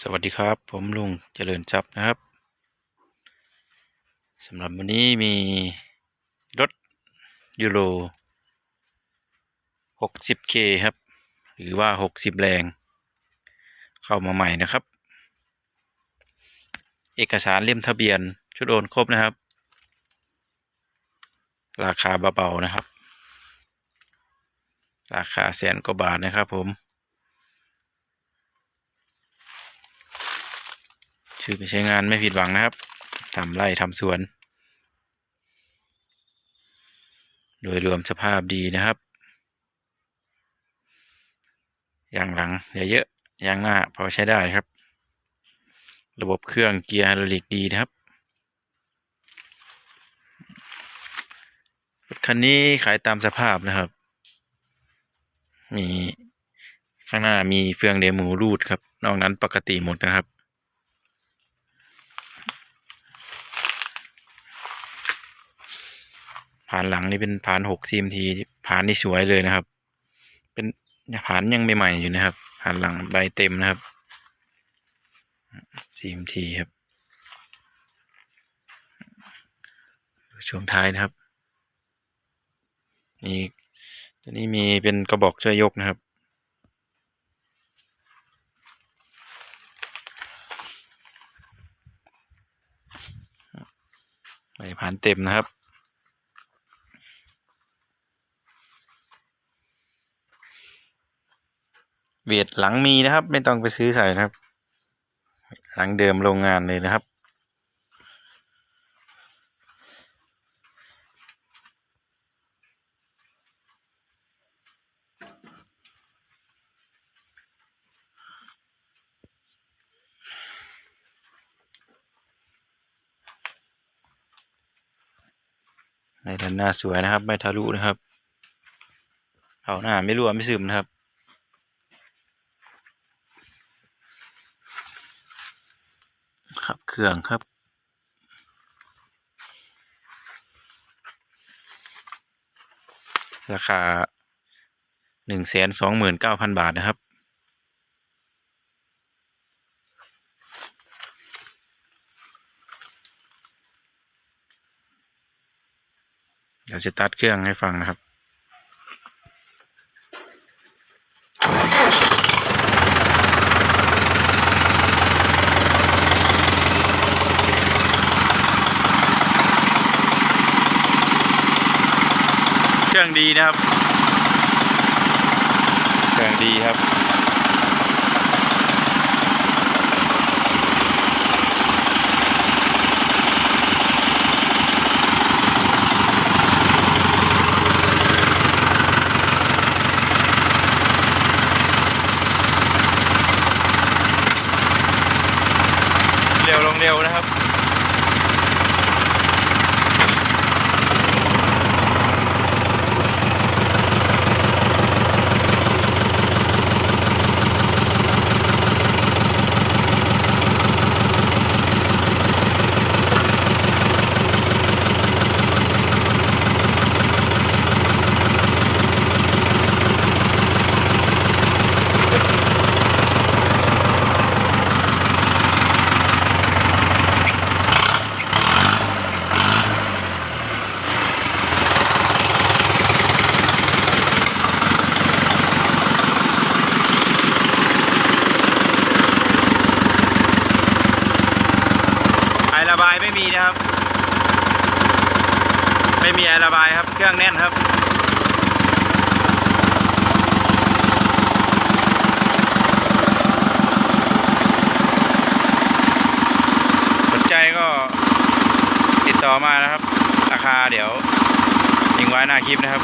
สวัสดีครับ ผมลุงเจริญทรัพย์นะครับสำหรับวันนี้มีรถยูโร 60K ครับ หรือว่า 60 แรง เข้ามาใหม่นะครับ เอกสารเล่มทะเบียน ชุดโอนครบนะครับ ราคาเบาๆนะครับ ราคาแสนกว่าบาทนะครับผม ชื่อไปใช้งานไม่ผิดหวังนะครับทำไร่ทำสวน โดยรวมสภาพดีนะครับยางหลังอย่าเยอะยางหน้าพอใช้ได้ครับ ระบบเครื่องเกียร์ไฮดรอลิกดีนะครับรถคันนี้ขายตามสภาพนะครับ มีข้างหน้ามีเฟืองเดมูรูดครับ นอกนั้นปกติหมดนะครับ ผ่านหลังนี่เป็นผ่านหกซีมทีผ่านนี่สวยเลยนะครับ เป็นผ่านยังใหม่ๆอยู่นะครับผ่านหลังใบเต็มนะครับซีมทีครับช่วงท้ายนะครับมีตัวนี้มีเป็นกระบอกช่วยยกนะครับ ใบผ่านเต็มนะครับ เวียดหลังมีนะครับ ไม่ต้องไปซื้อใส่นะครับ หลังเดิมโรงงานเลยนะครับ ในด้านหน้าสวยนะครับ ไม่ทะลุนะครับเอาหน้าไม่รั่วไม่ซึมนะครับ ครับเครื่องครับ ราคาหนึ่งแสนสองหมื่นเก้าพันบาทนะครับ เดี๋ยวจะตัดเครื่องให้ฟังนะครับ รื่องดีนะครับ เครื่องดีครับ เร็วลงเร็วนะครับ อระบายไม่มีนะครับ ไม่มีไอระบายครับ เครื่องแน่นครับสนใจก็ติดต่อมานะครับ ราคาเดี๋ยวทิ้งไว้หน้าคลิปนะครับ